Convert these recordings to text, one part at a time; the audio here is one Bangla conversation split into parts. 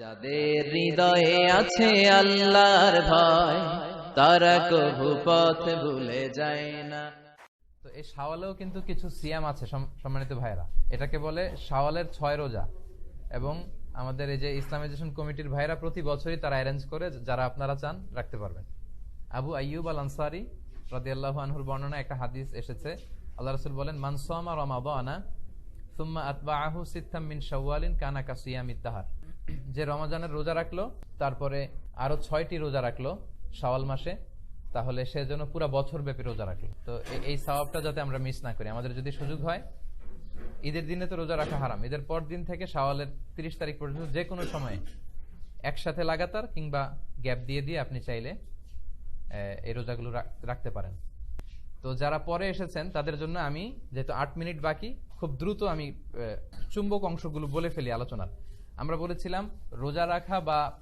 যাদের হৃদয়ে আছে আল্লাহর ভয়, তারা কভু পথ ভুলে যায় না। তো এই শাওয়ালেও কিন্তু কিছু সিয়াম আছে সম্মানিত ভাইরা এটাকে বলে শাওয়ালের ছয় রোজা। এবং আমাদের এই যে ইসলামাইজেশন কমিটির ভাইরা প্রতি বছরই তারা অ্যারেঞ্জ করে, যারা আপনারা চান, রাখতে পারবেন। আবু আইয়ুব আল আনসারি রাদিয়াল্লাহু আনহুর বর্ণনা একটা হাদিস এসেছে। আল্লাহ রাসূল বলেন, মান সামা রমাদানা, সুম্মা আতবাআহু সিত্তাম মিন শাওয়ালিন কানা কাসিয়ামিদ দাহার। যে রমজানের রোজা রাখল, তারপরে আরও ছয়টি রোজা রাখল শাওয়াল মাসে, তাহলে সে যেন পুরো বছর ব্যাপী রোজা রাখল। তো এই সওয়াবটা যাতে আমরা মিস না করি। আমাদের যদি সুযোগ হয়, ঈদের দিনে তো রোজা রাখা হারাম। ঈদের পর দিন থেকে শাওয়ালের তিরিশ তারিখ পর্যন্ত যে কোনো সময়ে একসাথে লাগাতার কিংবা গ্যাপ দিয়ে দিয়ে আপনি চাইলে এই রোজাগুলো রাখ- রাখতে পারেন। তো যারা পরে এসেছেন, তাদের জন্য আমি যেহেতু আট মিনিট বাকি, খুব দ্রুত আমি চুম্বক অংশগুলো বলে ফেলি আলোচনার। আমরা বলেছিলাম রোজা রাখা বা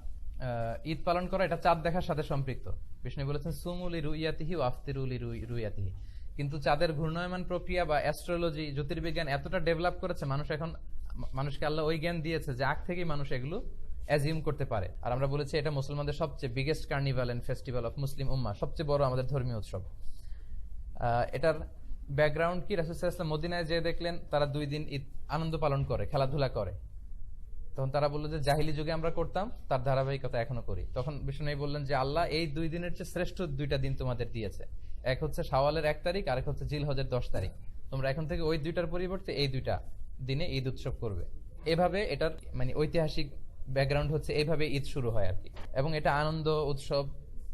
ঈদ পালন করা, এটা চাঁদ দেখার সাথে সম্পৃক্ত। বিষ্ণু বলেছেন সুমুলি রুইয়াতিহি ও আফতিরুলি রুই- রুইয়াতিহি। কিন্তু চাঁদের ঘূর্ণয়মান প্রক্রিয়া বা অ্যাস্ট্রোলজি জ্যোতির্বিজ্ঞান এতটা ডেভেলপ করেছে, মানুষ এখন মানুষকে আল্লাহ ওই জ্ঞান দিয়েছে যে আগ থেকেই মানুষ এগুলো অ্যাজিউম করতে পারে। আর আমরা বলেছি, এটা মুসলমানদের সবচেয়ে biggest carnival and festival of Muslim উম্মা সবচেয়ে বড় আমাদের ধর্মীয় উৎসব। এটার ব্যাকগ্রাউন্ড কি? রাসুসাল্লাম মদিনায় যে দেখলেন, তারা দুই দিন ঈদ, আনন্দ পালন করে, খেলাধুলা করে। তখন তারা বলল যে জাহিলি যুগে আমরা করতাম, তার ধারাবাহিকতা এখনও করি। তখন বিষ্ণু বললেন যে আল্লাহ এই দুই দিনের চেয়ে শ্রেষ্ঠ দুইটা দিন তোমাদের দিয়েছে। এক হচ্ছে সাওয়ালের এক তারিখ আর এক হচ্ছে জিল হজের দশ তারিখ। তোমরা এখন থেকে ওই দুইটার পরিবর্তে এই দুইটা দিনে ঈদ উৎসব করবে। এভাবে এটার মানে ঐতিহাসিক ব্যাকগ্রাউন্ড হচ্ছে এইভাবে ঈদ শুরু হয় আর কি। এবং এটা আনন্দ, উৎসব,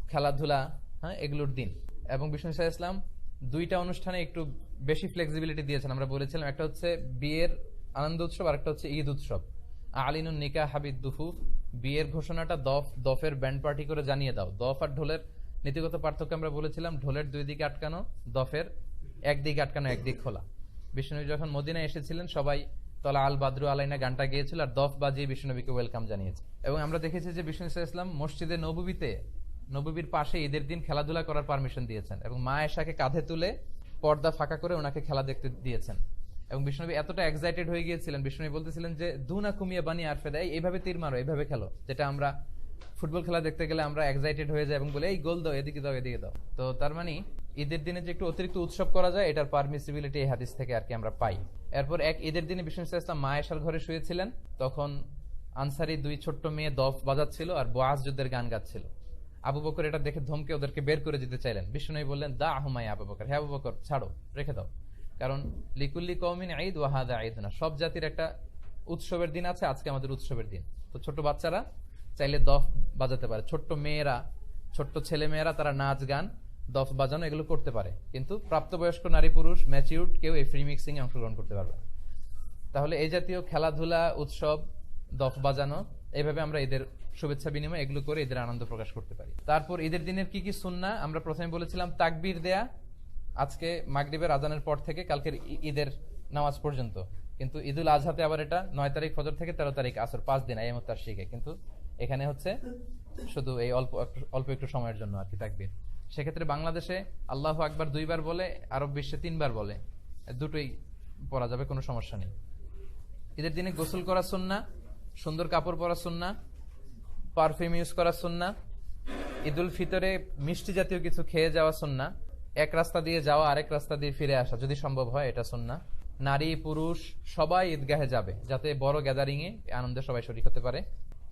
খেলাধুলা হ্যাঁ এগুলোর দিন। এবং বিষ্ণু ইসা ইসলাম দুইটা অনুষ্ঠানে একটু বেশি ফ্লেক্সিবিলিটি দিয়েছেন। আমরা বলেছিলাম, একটা হচ্ছে বিয়ের আনন্দ উৎসব আর একটা হচ্ছে ঈদ উৎসব। আলিনুন নিকা হাবিদ দুফুফ, বিয়ের ঘোষণাটা দফ, দফের ব্যান্ড পার্টি করে জানিয়ে দাও। দফ আর ঢোলের নীতিগত পার্থক্য আমরা বলেছিলাম, ঢোলের দুই দিকে আটকানো, দফের একদিকে আটকানো একদিক খোলা। বিষ্ণু যখন মদিনায় এসেছিলেন, সবাই তলা আল বাদরু আলাইনা গানটা গিয়েছিল আর দফ বাজিয়ে বিষ্ণুনবীকে ওয়েলকাম জানিয়েছে। এবং আমরা দেখেছি যে বিষ্ণু ইসা ইসলাম মসজিদে নববীতে, নববীর পাশে ঈদের দিন খেলাধুলা করার পারমিশন দিয়েছেন এবং মা এশাকে কাঁধে তুলে পর্দা ফাঁকা করে ওনাকে খেলা দেখতে দিয়েছেন। এবং বিষ্ণুবী এতটা এক্সাইটেড হয়ে গিয়েছিলেন বিষ্ণুবী বলতেছিলেন যে, দুনা কুমিয়া বানি আর ফেদা এই- এইভাবে তীর মারো, এইভাবে খেলো। যেটা আমরা ফুটবল খেলা দেখতে গেলে আমরা এক্সাইটেড হয়ে যাই এবং বলে, এই গোল দাও, এদিকে দাও এদিকে দাও। তো তার মানে ঈদের দিনে যে একটু অতিরিক্ত উৎসব করা যায়, এটার পারমিসিবিলিটি এই হাদিস থেকে আর কি আমরা পাই। এরপর এক ঈদের দিনে বিষ্ণু ইসলাম মা এশার ঘরে শুয়েছিলেন, তখন আনসারি দুই ছোট্ট মেয়ে দফ বাজাচ্ছিল আর বোয়াজ যুদ্ধের গান গাচ্ছিল। আবু বকর এটা দেখে ধমকে ওদেরকে বের করে দিতে চাইলেন। বিষ্ণু বললেন দা আহমাই আবু বকর হ্যাঁ আবু বকর, ছাড়ো, রেখে দাও। কারণ, লিকুল্লি কৌমিন ঈদ ওয়াহাদা ঈদ না সব জাতির একটা উৎসবের দিন আছে, আজকে আমাদের উৎসবের দিন। তো ছোট বাচ্চারা চাইলে দফ বাজাতে পারে। ছোট্ট মেয়েরা, ছোট্ট ছেলে মেয়েরা, তারা নাচ, গান, দফ বাজানো, এগুলো করতে পারে। কিন্তু প্রাপ্তবয়স্ক নারী, পুরুষ ম্যাচিউড কেউ এই ফ্রি মিক্সিং এ অংশগ্রহণ করতে পারবে না। তাহলে এই জাতীয় খেলাধুলা, উৎসব, দফ বাজানো, এভাবে আমরা এদের শুভেচ্ছা বিনিময় এগুলো করে এদের আনন্দ প্রকাশ করতে পারি। তারপর ঈদের দিনের কি কি সুন্না আমরা প্রথমে বলেছিলাম, তাকবির দেয়া আজকে মাগরিবের আজানের পর থেকে কালকের ঈদের নামাজ পর্যন্ত। কিন্তু ঈদুল আজহাতে আবার এটা নয় তারিখ ফজর থেকে তেরো তারিখ আসর, পাঁচ দিন আইমত তার শিখে কিন্তু এখানে হচ্ছে শুধু এই অল্প অল্প একটু সময়ের জন্য আর কি তাকবীর। সেক্ষেত্রে বাংলাদেশে আল্লাহ আকবার দুইবার বলে, আরব বিশ্বে তিনবার বলে। দুটোই পড়া যাবে, কোনো সমস্যা নেই। ঈদের দিনে গোসল করা সুন্না, সুন্দর কাপড় পরা সুন্না, পারফিউম ইউজ করা সুন্না, ঈদুল ফিতরে মিষ্টি জাতীয় কিছু খেয়ে যাওয়া সুন্না এক রাস্তা দিয়ে যাওয়া, আরেক রাস্তা দিয়ে ফিরে আসা। যদি সম্ভব হয়, এটা সুন্না নারী, পুরুষ, সবাই ঈদগাহে যাবে, যাতে বড় গ্যাদারিং এ আনন্দে সবাই শরিক হতে পারে।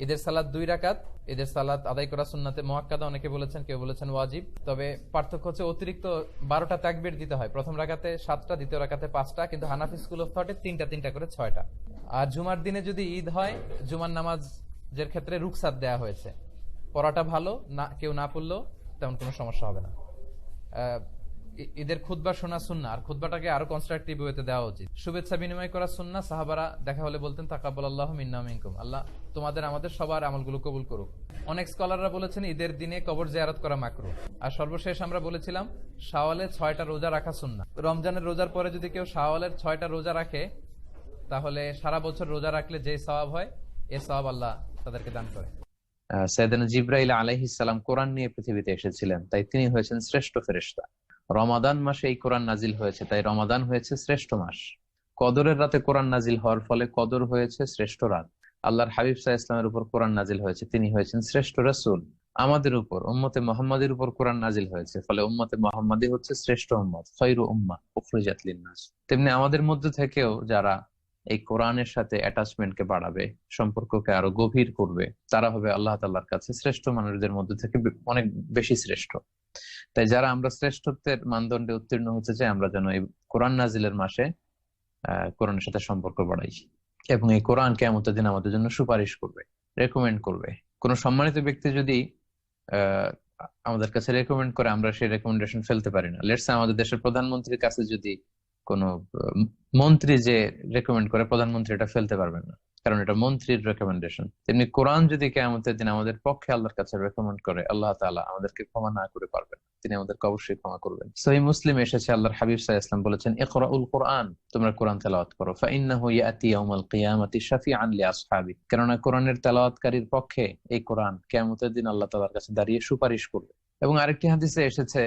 ঈদের সালাদ দুই রাকাত। ঈদের সালাদ আদায় করা সুন্নাতে মহাক্কাদা অনেকে বলেছেন, কেউ বলেছেন ওয়াজিব। তবে পার্থক্য হচ্ছে অতিরিক্ত বারোটা তাকবির দিতে হয়। প্রথম রাকাতে সাতটা, দ্বিতীয় রাকাতে পাঁচটা, কিন্তু হানাফি স্কুল অফ থটে তিনটা তিনটা করে ছয়টা। আর জুমার দিনে যদি ঈদ হয়, জুমার নামাজের ক্ষেত্রে রুকসাত দেয়া হয়েছে। পড়াটা ভালো, না, কেউ না পড়লেও তেমন কোনো সমস্যা হবে না। ঈদের খুদ্া শোনা সুন্না আর খুদ্বাটাকে আরও কনস্ট্রাকটিভ ওয়েতে দেওয়া উচিত। শুভেচ্ছা বিনিময় করা সুন্না সাহাবারা দেখা হলে বলতেন তাকাব্বাল আল্লাহ মিন্না মিনকুম। আল্লাহ তোমাদের, আমাদের সবার আমলগুলো কবুল করুক। অনেক স্কলাররা বলেছেন, ঈদের দিনে কবর জিয়ারত করা মাকরু। আর সর্বশেষ আমরা বলেছিলাম, শাওয়ালে ছয়টা রোজা রাখা সুন্না রমজানের রোজার পরে যদি কেউ শাওয়ালের ছয়টা রোজা রাখে, তাহলে সারা বছর রোজা রাখলে যে সওয়াব হয়, এ সওয়াব আল্লাহ তাদেরকে দান করে। সৈয়দান জিব্রাইল আলাইহিসাল্লাম কোরআন নিয়ে পৃথিবীতে এসেছিলেন, তাই তিনি হয়েছেন শ্রেষ্ঠ ফেরেশতা। রমাদান মাসে এই কোরআন নাজিল হয়েছে, তাই রমাদান হয়েছে শ্রেষ্ঠ মাস। কদরের রাতে কোরআন নাজিল হওয়ার ফলে কদর হয়েছে শ্রেষ্ঠ রাত। আল্লাহর হাবিব সাহা ইসলামের উপর কোরআন নাজিল হয়েছে, তিনি হয়েছেন শ্রেষ্ঠ রাসূল। আমাদের উপর, উম্মতে মোহাম্মদের উপর কোরআন নাজিল হয়েছে, ফলে উম্মতে মোহাম্মদই হচ্ছে শ্রেষ্ঠ উম্মত খৈরু উম্মা, উখরিজাত লিন্নাস। তেমনি আমাদের মধ্যে থেকেও যারা এই কোরআনের সাথে অ্যাটাচমেন্টকে বাড়াবে, সম্পর্ককে আরও গভীর করবে, তারা হবে আল্লাহ তাল্লাহর কাছে শ্রেষ্ঠ মানুষদের মধ্যে থেকে অনেক বেশি শ্রেষ্ঠ। তাই যারা আমরা শ্রেষ্ঠত্বের মানদণ্ডে উত্তীর্ণ হতে চাই, আমরা যেন এই কোরআন নাজিলের মাসে কোরআনের সাথে সম্পর্ক বাড়াই এবং এই কোরআন কেমতের দিন আমাদের জন্য সুপারিশ করবে রেকমেন্ড করবে। কোন সম্মানিত ব্যক্তি যদি আমাদের কাছে রেকমেন্ড করে, আমরা সেই রেকমেন্ডেশন ফেলতে পারি না। লেটস আমাদের দেশের প্রধানমন্ত্রীর কাছে যদি কোনো মন্ত্রী যে রেকমেন্ড করে, প্রধানমন্ত্রী এটা ফেলতে পারবেন না। কারণ এটা মন্ত্রীর রেকমেন্ডেশন তেমনি কোরআন যদি কেয়ামতের দিন আমাদের পক্ষে আল্লাহর কাছে রেকমেন্ড করে, আল্লাহ তাআলা আমাদেরকে ক্ষমা না করে পারবেন তিনি আমাদেরকে অবশ্যই ক্ষমা করবেন। সহি মুসলিম এসেছে আল্লাহর হাবিব আলাইহি ওয়াসাল্লাম বলেছেন, ইকরাউল কোরআন, তোমরা কোরআন তেলাওয়াত করো। ফাইন্নাহু ইয়াতি ইয়াউমাল কিয়ামাতি শাফিআন লিআসহাবি। কেননা কোরআনের তেলাওয়াতকারীর পক্ষে এই কোরআন কিয়ামতের দিন আল্লাহ তাআলার কাছে দাঁড়িয়ে সুপারিশ করবে। এবং আরেকটি হাদিসে এসেছে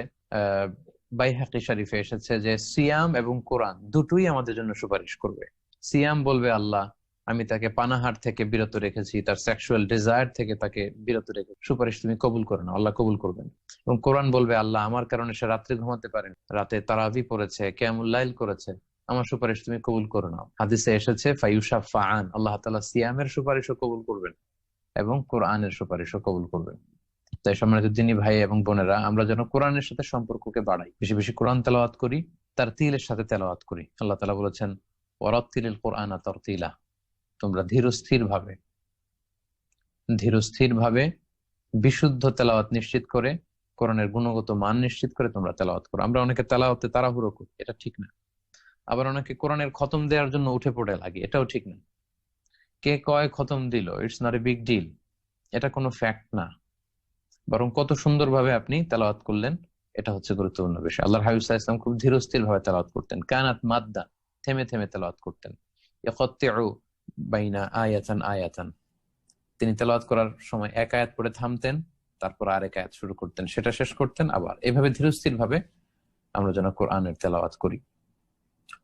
বাইহাকি শরীফে এসেছে যে, সিয়াম এবং কোরআন দুটোই আমাদের জন্য সুপারিশ করবে। সিয়াম বলবে, আল্লাহ আমি তাকে পানাহার থেকে বিরত রেখেছি, তার সেক্সুয়াল ডিজায়ার থেকে তাকে বিরত রেখে সুপারিশ তুমি কবুল করে না, আল্লাহ কবুল করবেন। এবং কোরআন বলবে, আল্লাহ আমার কারণে সে রাত্রে ঘুমাতে পারেন, রাতে তারাবি পড়েছে কেমুল্লাইল করেছে, আমার সুপারিশ তুমি কবুল করে নাও হাদিসে এসেছে ফাইউসা ফাআন আল্লাহ তালা সিয়ামের সুপারিশও কবুল করবেন এবং কোরআনের সুপারিশও কবুল করবেন। তাই সম্মানিত দিনী ভাই এবং বোনেরা, আমরা যেন কোরআনের সাথে সম্পর্ককে বাড়াই। বেশি বেশি কোরআন তেলাওয়াত করি, তার তিলের সাথে তেলাওয়াত করি। আল্লাহ তালা বলেছেন, ওয়ারাত্তিলিল কোরআনা তারতিলা। তোমরা ধীরস্থির ভাবে ধীরস্থির ভাবে বিশুদ্ধ তেলাওয়াত নিশ্চিত করে, কোরআনের গুণগত মান নিশ্চিত করে তোমরা তেলাওয়াত করো। আমরা অনেকে তেলাওয়াতে তাড়াহুড়ো করি, এটা ঠিক না। আবার অনেকে কোরআনের খতম দেওয়ার জন্য উঠে পড়ে লাগে, এটাও ঠিক না। কে কয় খতম দিল, it's not a big deal, এটা কোনো ফ্যাক্ট না। বরং কত সুন্দরভাবে আপনি তেলাওয়াত করলেন, এটা হচ্ছে গুরুত্বপূর্ণ বিষয়। আল্লাহ হাবিব সাল্লাল্লাহু আলাইহি খুব ধীরস্থির ভাবে তেলাওয়াত করতেন। কানাত মাদ্দা, থেমে থেমে তেলাওয়াত করতেন। বাইনা আয়াতান আয়াতান। তিনি তেলাওয়াত করার সময় এক আয়াত পড়ে থামতেন, তারপর আরেক আয়াত শুরু করতেন, সেটা শেষ করতেন, আবার এভাবে ধীরস্থির ভাবে আমরা যেন কোরআনের তেলাওয়াত করি।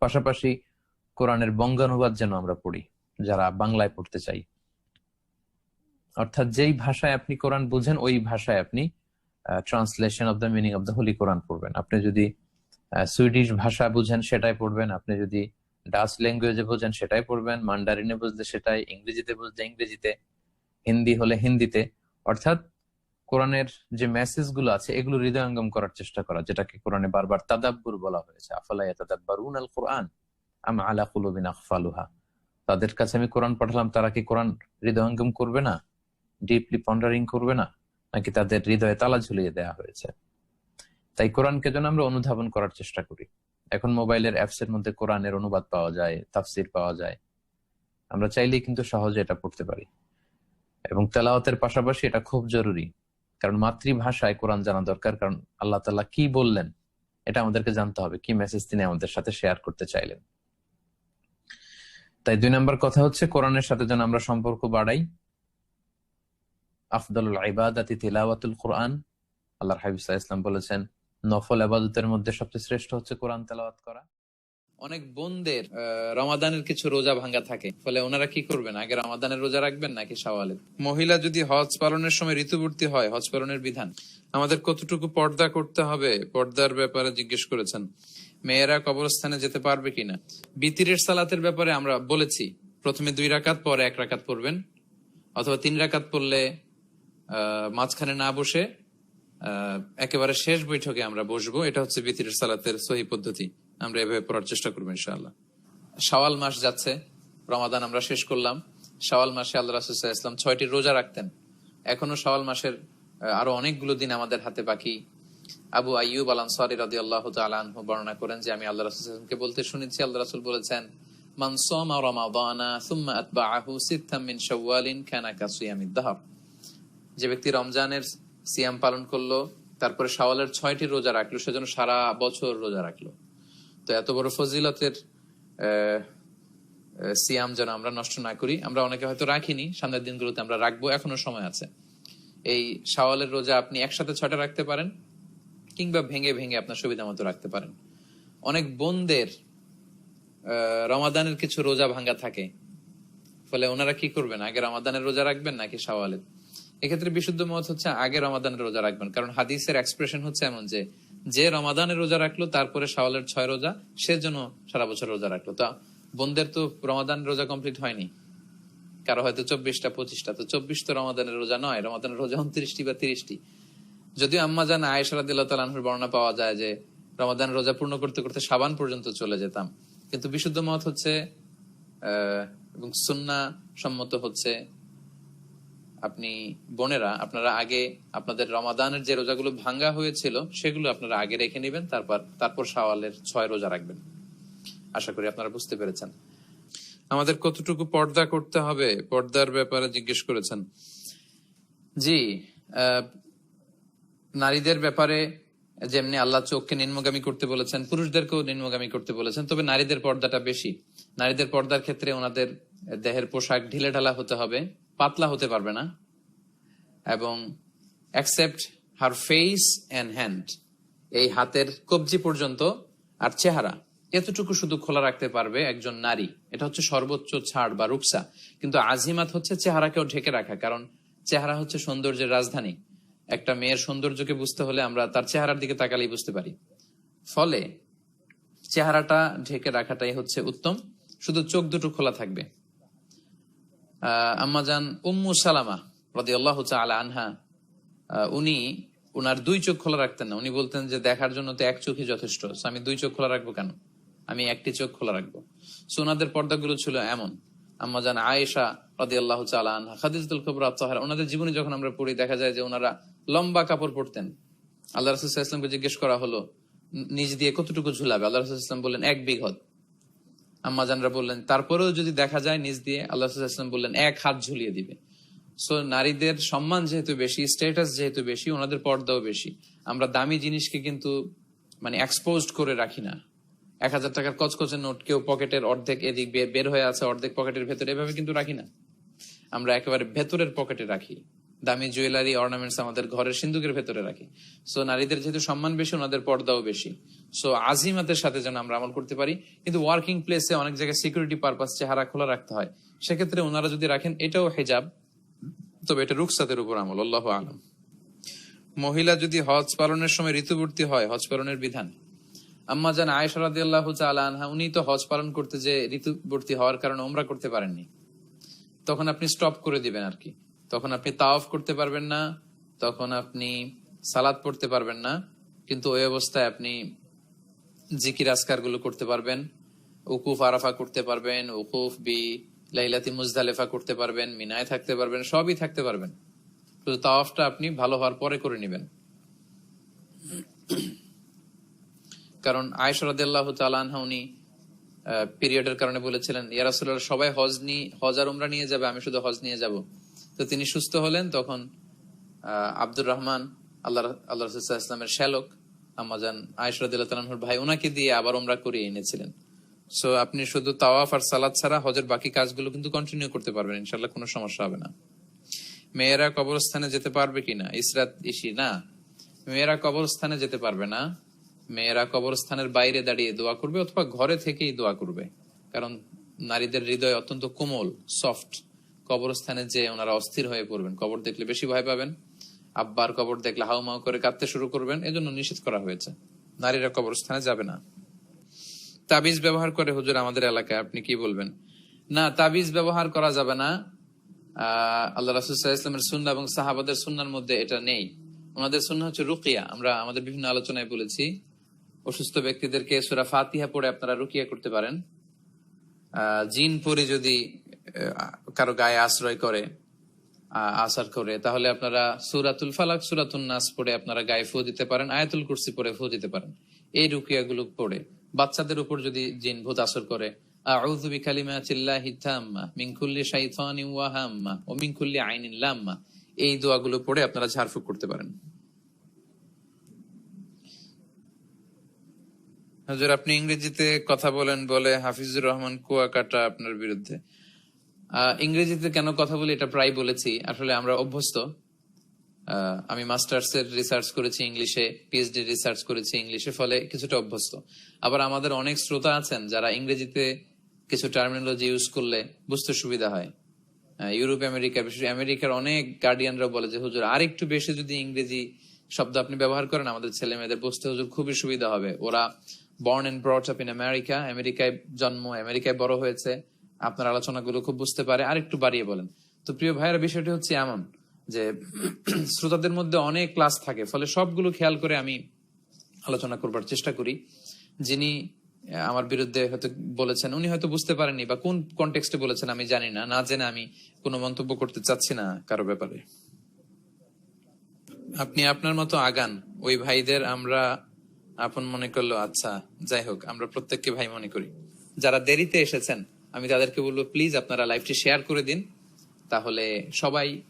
পাশাপাশি কোরআনের বঙ্গানুবাদ যেন আমরা পড়ি, যারা বাংলায় পড়তে চাই। অর্থাৎ যেই ভাষায় আপনি কোরআন বুঝেন, ওই ভাষায় আপনি translation of the meaning of the holy Quran পড়বেন। আপনি যদি সুইডিশ ভাষা বুঝেন, সেটাই পড়বেন। আপনি যদি ডাচ ল্যাঙ্গুয়েজে বুঝেন, সেটাই পড়বেন মান্ডারিনে বুঝলে সেটাই, ইংরেজিতে বুঝলে ইংরেজিতে, হিন্দি হলে হিন্দিতে। অর্থাৎ কোরআনের যে মেসেজগুলো আছে, এগুলো হৃদয়ঙ্গম করার চেষ্টা করা, যেটাকে কোরআনে বারবার তাদাব্বুর বলা হয়েছে। আফালা ইয়াতাদাব্বারুন আল কোরআন আম আলা কুলুবিন তাদের কাছে আমি কোরআন পাঠালাম, তারা কি কোরআন হৃদয়ঙ্গম করবে না? ডিপলি পন্ডারিং করবে না? নাকি তাদের হৃদয়ে তালা ঝুলিয়ে দেওয়া হয়েছে? তাই কোরআনকে যেন আমরা অনুধাবন করার চেষ্টা করি। এখন মোবাইলের অ্যাপস এর মধ্যে কোরআনের অনুবাদ পাওয়া যায়, তাফসির পাওয়া যায়। আমরা চাইলেই কিন্তু সহজে এটা পড়তে পারি। এবং তেলাওয়াতের পাশাপাশি এটা খুব জরুরি। কারণ মাতৃভাষায় কোরআন জানা দরকার, কারণ আল্লাহ তাল্লাহ কি বললেন, এটা আমাদেরকে জানতে হবে। কি মেসেজ তিনি আমাদের সাথে শেয়ার করতে চাইলেন। তাই দুই নম্বর কথা হচ্ছে, কোরআনের সাথে যেন আমরা সম্পর্ক বাড়াই। আফদলুল ইবাদাতি তিলাওয়াতুল কোরআন। আল্লাহর হাবিব ইসলাম বলেছেন নফল আবাদতের মধ্যে সবচেয়ে শ্রেষ্ঠ হচ্ছে কোরআন তেলাওয়াত করা। অনেক বোনদের আহ, রমাদানের কিছু রোজা ভাঙ্গা থাকে। ফলে ওনারা কি করবেন? আগে রমাদানের রোজা রাখবেন নাকি শাওয়ালের? মহিলা যদি হজ পালনের সময় ঋতুবর্তী হয় হজ পালনের বিধান? আমাদের কতটুকু পর্দা করতে হবে? পর্দার ব্যাপারে জিজ্ঞেস করেছেন। মেয়েরা কবরস্থানে যেতে পারবে কিনা? বিতিরের সালাতের ব্যাপারে আমরা বলেছি। প্রথমে দুই রাকাত পরে এক রাকাত পড়বেন। অথবা তিন রাকাত পড়লে আহ, মাঝখানে না বসে একেবারে শেষ বৈঠকে আমরা বসবো। এটা হচ্ছে বিতিরের সালাতের সহি পদ্ধতি। আমরা এভাবে পড়ার চেষ্টা করব, ইনশাআল্লাহ। শাওয়াল মাস যাচ্ছে, রমাদান আমরা শেষ করলাম। শাওয়াল মাসে আল্লাহ রাসুল্লাহ ইসলাম ছয়টি রোজা রাখতেন। এখনও শাওয়াল মাসের আরও অনেকগুলো দিন আমাদের হাতে বাকি। আবু আইয়ুব আল আনসারি রাদি আল্লাহ তালু বর্ণনা করেন যে, আমি আল্লাহ রাসুলকে বলতে শুনেছি, আল্লাহ রাসুল বলেছেন, মান সামা রমাদানা সুম্মা আতবাআহু সিত্তাম মিন শাওয়ালিন কানা কাসিয়ামিদ যে ব্যক্তি রমজানের সিয়াম পালন করল, তারপরে শাওয়ালের ছয়টি রোজা রাখল, সেজন্য সারা বছর রোজা রাখল। তো এত বড় ফজিলতের সিয়াম যেন আমরা নষ্ট না করি, আমরা অনেকে হয়তো রাখিনি, সামনের দিনগুলোতে আমরা রাখব, এখনও সময় আছে। এই সাওয়ালের রোজা আপনি একসাথে ছয়টা রাখতে পারেন, কিংবা ভেঙে ভেঙে আপনার সুবিধা মতো রাখতে পারেন। অনেক বোনদের রমাদানের কিছু রোজা ভাঙ্গা থাকে। ফলে ওনারা কি করবেন? আগে রমাদানের রোজা রাখবেন নাকি শাওয়ালের? এক্ষেত্রে বিশুদ্ধ মত হচ্ছে আগে রমাদানের রোজা রাখবেন। কারণ হাদিসের এক্সপ্রেশন হচ্ছে এমন যে যে রমাদানের রোজা রাখল, তারপরে শাওয়ালের ছয় রোজা, সে জন্য সারা বছর রোজা রাখল। তা বোনদের তো রমাদান রোজা কমপ্লিট হয়নি। কারও হয়তো চব্বিশটা, পঁচিশটা। তো চব্বিশ তো রমাদানের রোজা নয়, রমাদানের রোজা উনত্রিশটি বা তিরিশটি। যদিও আম্মা জান আয়েশারা দিল্লাহর বর্ণনা পাওয়া যায় যে, রমাদান রোজা পূর্ণ করতে করতে সাবান পর্যন্ত চলে যেতাম। কিন্তু বিশুদ্ধ মত হচ্ছে এবং সুন্না সম্মত হচ্ছে আপনি বোনেরা, আপনারা আগে আপনাদের রমাদানের যে রোজাগুলো ভাঙ্গা হয়েছিল, সেগুলো আপনারা আগে রেখে নেবেন, তারপর তারপর শাওয়ালের ছয় রোজা রাখবেন। আশা করি আপনারা বুঝতে পেরেছেন। আমাদের কতটুকু পর্দা করতে হবে, পর্দার ব্যাপারে জিজ্ঞেস করেছেন। জি নারীদের ব্যাপারে যেমনি আল্লাহ চোখকে নিম্নগামী করতে বলেছেন, পুরুষদেরকেও নিম্নগামী করতে বলেছেন, তবে নারীদের পর্দাটা বেশি। নারীদের পর্দার ক্ষেত্রে ওনাদের দেহের পোশাক ঢিলে ঢালা হতে হবে। পাতলা হতে পারবে না। এবং accept her face and hand এই হাতের কবজি পর্যন্ত আর চেহারা, এতটুকু শুধু খোলা রাখতে পারবে একজন নারী। এটা হচ্ছে সর্বোচ্চ ছাড় বা রুকসা কিন্তু আজিমাত হচ্ছে চেহারাকেও ঢেকে রাখা, কারণ চেহারা হচ্ছে সৌন্দর্যের রাজধানী। একটা মেয়ের সৌন্দর্যকে বুঝতে হলে আমরা তার চেহারার দিকে তাকালেই বুঝতে পারি। ফলে চেহারাটা ঢেকে রাখাটাই হচ্ছে উত্তম। শুধু চোখ দুটো খোলা থাকবে। আম্মাজান উম্মু সালামা রদি আল্লাহ আনহা উনি উনার দুই চোখ খোলা রাখতেন না। উনি বলতেন যে, দেখার জন্য তো এক চোখই যথেষ্ট আমি দুই চোখ খোলা রাখব কেন? আমি একটি চোখ খোলা রাখব। সো ওনাদের পর্দাগুলো ছিল এমন। আম্মাজান আয়েশা রদি আল্লাহ আনহা খাদিজুল কবরা তাহারা ওনাদের জীবনে যখন আমরা পড়ি, দেখা যায় যে ওনারা লম্বা কাপড় পরতেন। আল্লাহ রসুল ইসলামকে জিজ্ঞেস করা হলো, নিজ দিয়ে কতটুকু ঝুলাবে? আল্লাহ রসুল ইসলাম বললেন, এক বিঘত। আম্মাজানরা বললেন, তারপরেও যদি দেখা যায় নিজ দিয়ে, আল্লাহ ইসলাম বললেন, এক হাত ঝুলিয়ে দিবে। সো নারীদের সম্মান যেহেতু বেশি স্ট্যাটাস যেহেতু বেশি, ওনাদের পর্দাও বেশি। আমরা দামি জিনিসকে কিন্তু মানে এক্সপোজড করে রাখি না। এক হাজার টাকার কচকচে নোট কেউ পকেটের অর্ধেক এদিক বের হয়ে আছে, অর্ধেক পকেটের ভেতরে, এভাবে কিন্তু রাখি না। আমরা একেবারে ভেতরের পকেটে রাখি। দামি জুয়েলারি অর্নামেন্টস আমাদের ঘরের সিন্ধুকের ভেতরে রাখি। সো নারীদের যেহেতু সম্মান বেশি, ওনাদের পর্দাও বেশি। সো আজিমাতের সাথে যেন আমরা আমল করতে পারি। কিন্তু ওয়ার্কিং প্লেসে অনেক জায়গায় সিকিউরিটি পারপাস চেহারা খোলা রাখতে হয়। সেক্ষেত্রে ওনারা যদি রাখেন, এটাও হেজাব। তবে এটা রুকসাতের উপর আমল, আল্লাহ আলম। মহিলা যদি হজ পালনের সময় ঋতুবর্তী হয়, হজ পালনের বিধান। আম্মা জান আয়েশা রাদিয়াল্লাহু তাআলা আনহা, উনি তো হজ পালন করতে যে ঋতুবর্তী হওয়ার কারণে ওমরা করতে পারেননি। তখন আপনি স্টপ করে দিবেন আর কি। তখন আপনি তাওয়াফ করতে পারবেন না, তখন আপনি সালাদ পড়তে পারবেন না, কিন্তু ওই অবস্থায় আপনি জিকির আসকারগুলো করতে পারবেন, উকুফ আরাফা করতে পারবেন, উকুফ বি লাইলাতি মুজদালেফা করতে পারবেন, মিনায় থাকতে পারবেন, সবই থাকতে পারবেন। শুধু তাওয়াফটা আপনি ভালো হওয়ার পরে করে নেবেন। কারণ তাআলা আনহা উনি পিরিয়ডের কারণে বলেছিলেন, ইয়া রাসূলুল্লাহ, সবাই হজ নিয়ে হজ আর উমরা নিয়ে যাবে, আমি শুধু হজ নিয়ে যাব। তো তিনি সুস্থ হলেন তখন আব্দুর রহমান, আল্লাহ আল্লাহ রাসূল ইসলামের শ্যালক আমাজান আনহার ভাই ওনাকে দিয়ে আবার উমরা করিয়ে এনেছিলেন। সো আপনি শুধু তাওয়াফ আর সালাদ ছাড়া হজের বাকি কাজগুলো কিন্তু কন্টিনিউ করতে পারবেন, ইনশাআল্লাহ কোনো সমস্যা হবে না। মেয়েরা কবরস্থানে যেতে পারবে কিনা ইসরাত ইসি না। মেয়েরা কবরস্থানে যেতে পারবে না। মেয়েরা কবরস্থানের বাইরে দাঁড়িয়ে দোয়া করবে অথবা ঘরে থেকেই দোয়া করবে। কারণ নারীদের হৃদয় অত্যন্ত কোমল সফট কবরস্থানে যে ওনারা অস্থির হয়ে পড়বেন, কবর দেখলে বেশি ভয় পাবেন, আব্বার কবর দেখলে হাউমাউ করে কাঁদতে শুরু করবেন, এজন্য নিষেধ করা হয়েছে। নারীরা কবরস্থানে যাবে না। তাবিজ ব্যবহার করে, হুজুর, আমাদের এলাকায় আপনি কি বলবেন? না, তাবিজ ব্যবহার করা যাবে না। আল্লাহ রাসুল্লাহ ইসলামের সুন্না এবং সাহাবাদের সুন্নার মধ্যে এটা নেই। ওনাদের সুন্না হচ্ছে রুকিয়া। আমরা আমাদের বিভিন্ন আলোচনায় বলেছি, অসুস্থ ব্যক্তিদেরকে সুরা ফাতিহা পড়ে আপনারা রুকিয়া করতে পারেন। জিন পরে যদি কারও গায়ে আশ্রয় করে আসার করে, তাহলে আপনারা সুরাতুল ফালাক সুরাতুল নাস পড়ে আপনারা গায়ে ফু দিতে পারেন, আয়াতুল কুরসি পড়ে ফু দিতে পারেন। এই রুকিয়াগুলো পড়ে। বাচ্চাদের উপর যদি জিন ভূত আসর করে, আউযু মিন কুল্লি ওয়া হাম্মা ওয়া মিন কুল্লি আইনিন লাম্মা এই দোয়াগুলো পড়ে আপনারা ঝাড়ফুঁক করতে পারেন। হুজুর, আপনি ইংরেজিতে কথা বলেন বলে হাফিজুর রহমান কুয়াকাটা আপনার বিরুদ্ধে। ইংরেজিতে কেন কথা বলি এটা প্রায় বলেছি। আসলে আমরা অভ্যস্ত। আমি মাস্টার্স এর রিসার্চ করেছি ইংলিশে পিএইচডি রিসার্চ করেছি ইংলিশে, ফলে কিছুটা অভ্যস্ত। আবার আমাদের অনেক শ্রোতা আছেন যারা ইংরেজিতে কিছু টার্মিনোলজি ইউজ করলে বুঝতে সুবিধা হয়। ইউরোপ আমেরিকা আমেরিকার অনেক গার্ডিয়ানরা বলে যে, হুজুর আর একটু বেশি যদি ইংরেজি শব্দ আপনি ব্যবহার করেন, আমাদের ছেলে মেয়েদের বুঝতে হুজুর খুবই সুবিধা হবে। ওরা born and brought up in America আমেরিকায় জন্ম আমেরিকায় বড় হয়েছে। আপনার আলোচনাগুলো খুব বুঝতে পারে। আর একটু বাড়িয়ে বলেন। তো প্রিয় ভাইয়ের, বিষয়টি হচ্ছে এমন যে শ্রোতাদের মধ্যে অনেক ক্লাস থাকে, ফলে সবগুলো খেয়াল করে আমি আলোচনা করবার চেষ্টা করি। যিনি আমার বিরুদ্ধে হয়তো বলেছেন, উনি হয়তো বুঝতে পারেননি বা কোন কনটেক্সটে বলেছেন আমি জানি না। না জেনে আমি কোনো মন্তব্য করতে চাচ্ছি না কারও ব্যাপারে। আপনি আপনার মতো আগান, ওই ভাইদের আমরা আপন মনে করল আচ্ছা যাই হোক, আমরা প্রত্যেককে ভাই মনে করি। যারা দেরিতে এসেছেন আমি তাদেরকে বলব প্লিজ আপনারা লাইভটি শেয়ার করে দিন। তাহলে সবাই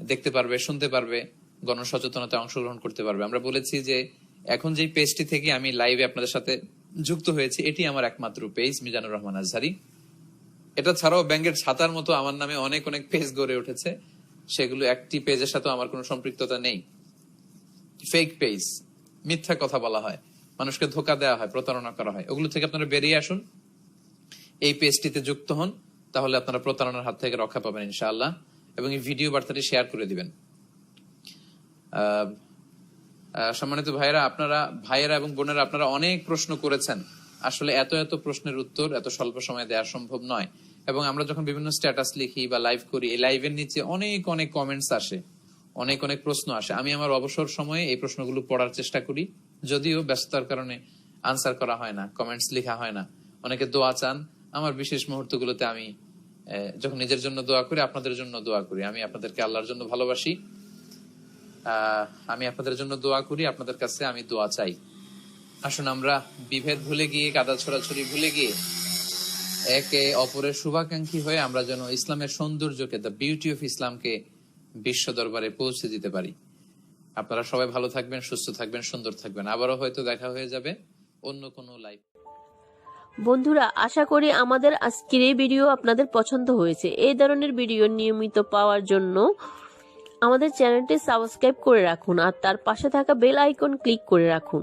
দেখতে পারবে, শুনতে পারবে, গণসচেতনতায় অংশগ্রহণ করতে পারবে। আমরা বলেছি যে এখন যে পেজটি থেকে আমি লাইভে আপনাদের সাথে যুক্ত হয়েছি, এটি আমার একমাত্র পেজ মিজানুর রহমান আজহারি। এটা ছাড়াও ব্যাংকের ছাতার মতো আমার নামে অনেক অনেক পেজ গড়ে উঠেছে। সেগুলো একটি পেজের সাথে আমার কোনো সম্পৃক্ততা নেই। ফেক পেজ মিথ্যা কথা বলা হয়। মানুষকে ধোকা দেওয়া হয়, প্রতারণা করা হয়। ওগুলো থেকে আপনারা বেরিয়ে আসুন। এই পেজটিতে যুক্ত হন, তাহলে আপনারা প্রতারণার হাত থেকে রক্ষা পাবেন ইনশাআল্লাহ, এবং এই ভিডিও বার্তাটি শেয়ার করে দিবেন। সম্মানিত ভাইয়েরা, আপনারা, ভাইয়েরা এবং বোনেরা, আপনারা অনেক প্রশ্ন করেছেন। আসলে এত এত প্রশ্নের উত্তর এত স্বল্প সময়ে দেওয়া সম্ভব নয়। এবং আমরা যখন বিভিন্ন স্ট্যাটাস লিখি বা লাইভ করি, এই লাইভের নিচে অনেক অনেক কমেন্টস আসে, অনেক অনেক প্রশ্ন আসে। আমি আমার অবসর সময়ে এই প্রশ্নগুলো পড়ার চেষ্টা করি, যদিও ব্যস্ততার কারণে আনসার করা হয় না কমেন্টস লেখা হয় না। অনেকে দোয়া চান আমার বিশেষ মুহূর্তগুলোতে আমি যখন নিজের জন্য দোয়া করি, আপনাদের জন্য দোয়া করি। আমি আপনাদেরকে আল্লাহর জন্য ভালোবাসি। আমি আপনাদের জন্য দোয়া করি, আপনাদের কাছে আমি দোয়া চাই। আসুন আমরা বিভেদ ভুলে গিয়ে কাদা ছড়াছড়ি ভুলে গিয়ে, একে অপরের শুভাকাঙ্ক্ষী হয়ে আমরা যেন ইসলামের সৌন্দর্যকে দ্য বিউটি অফ ইসলামকে বিশ্ব দরবারে পৌঁছে দিতে পারি। আপনারা সবাই ভালো থাকবেন, সুস্থ থাকবেন, সুন্দর থাকবেন। আবারও হয়তো দেখা হয়ে যাবে অন্য কোনো লাইভ বন্ধুরা, আশা করি আমাদের আজকের এই ভিডিও আপনাদের পছন্দ হয়েছে। এই ধরনের ভিডিও নিয়মিত পাওয়ার জন্য আমাদের চ্যানেলটি সাবস্ক্রাইব করে রাখুন আর তার পাশে থাকা বেল আইকন ক্লিক করে রাখুন।